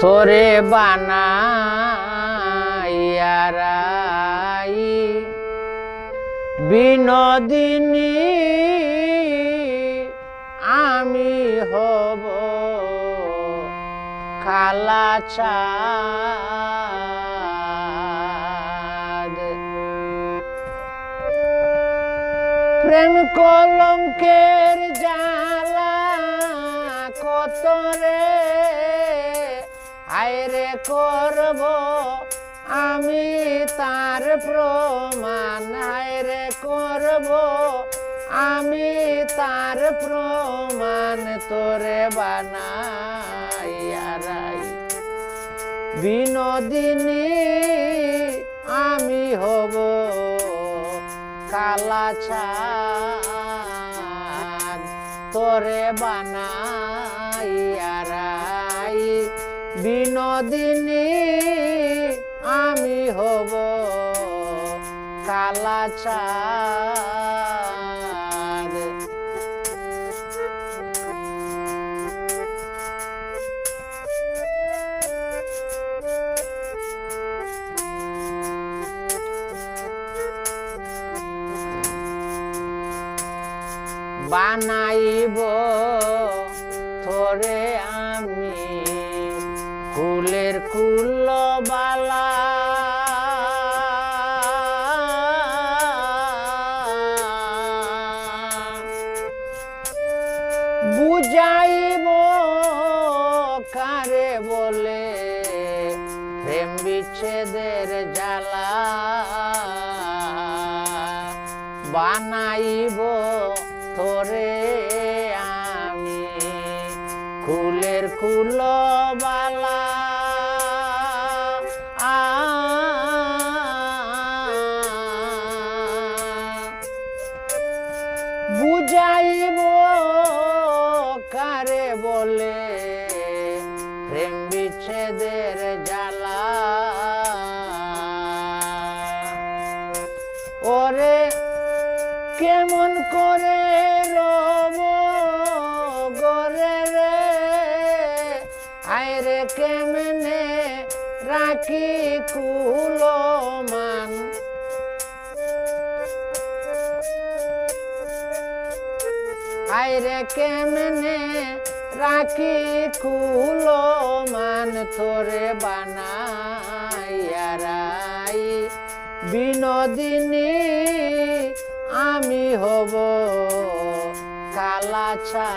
তোরে বানাইয়ারাই। বিনোদিনী আমি হব খালা চাঁদ। প্রেম কলঙ্কের জালা কত রে? আয়রে করব আমি তার প্রমাণ, আয়রে করব আমি তার প্রমাণ তোরে বানাইয়ারাই বিনোদিনী, আমি হব কালা চাঁদ তোরে বানাইয়ারাই বিনোদিনী আমি হব কালা বানাইব তোরে আমি কুলের কুল বালা বুঝাইব কারে বলে প্রেম বিচ্ছেদের জ্বালা। বানাইব তোরে আমি কুলের কুলবালা বুঝাইব কারে বলে প্রেম বিচ্ছেদের জ্বালা। ওরে কেমন করে রব আয়রে কেমনে রাখি কুলো মান? কেমনে রাখি কুলো মান? তোরে বানাইয়ারাই বিনোদিনী, আমি হব কালা চা